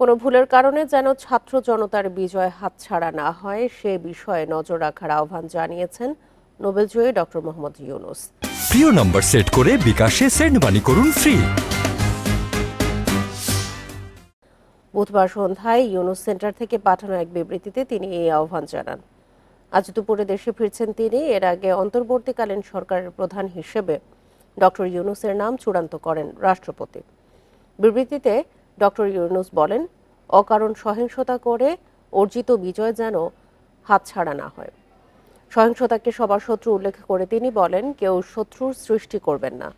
কোনো ভুলের কারণে যেন ছাত্র জনতার বিজয় হাতছাড়া না হয় সে বিষয়ে নজর রাখার আহ্বান জানিয়েছেন নোবেলজয়ী ডক্টর মোহাম্মদ ইউনুস। প্রিয় নম্বর সেট করে বিকাশে সেন্ড মানি করুন ফ্রি। বুধবার সন্ধ্যায় ইউনুস সেন্টার থেকে পাঠানো এক বিবৃতিতে তিনি এই আহ্বান জানান। আজ দুপুরে দেশে ফিরছেন তিনি এর আগে অন্তর্বর্তীকালীন সরকারের প্রধান হিসেবে ডক্টর ইউনুসের নাম চূড়ান্ত করেন রাষ্ট্রপতি। বিবৃতিতে ডক্টর ইউনুস বলেন, অকারণ সহিংসতা করে অর্জিত বিজয় যেন হাতছাড়া না হয়। সহিংসতাকে সবার শত্রু উল্লেখ করে তিনি বলেন, কেউ শত্রুর সৃষ্টি করবেন না।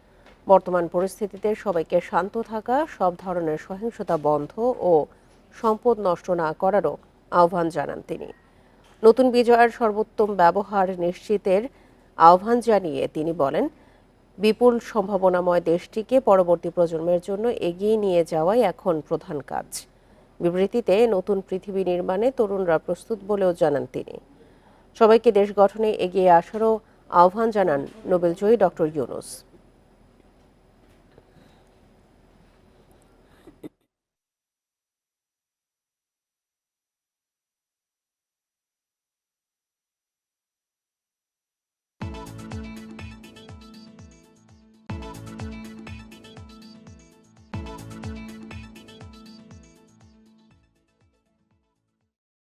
বর্তমান পরিস্থিতিতে সবাইকে শান্ত থাকা, সব ধরনের সহিংসতা বন্ধ ও সম্পদ নষ্ট না করারও আহ্বান জানান তিনি। নতুন বিজয়ের সর্বোত্তম ব্যবহার নিশ্চিতের আহ্বান জানিয়ে তিনি বলেন বিপুল সম্ভাবনাময় দেশটিকে পরবর্তী প্রজন্মের জন্য এগিয়ে নিয়ে যাওয়াই এখন প্রধান কাজ। বিবৃতিতে নতুন পৃথিবী নির্মাণে তরুণরা প্রস্তুত বলেও জানান তিনি। সবাইকে দেশ গঠনে এগিয়ে আসারও আহ্বান জানান নোবেলজয়ী ডক্টর ইউনুস।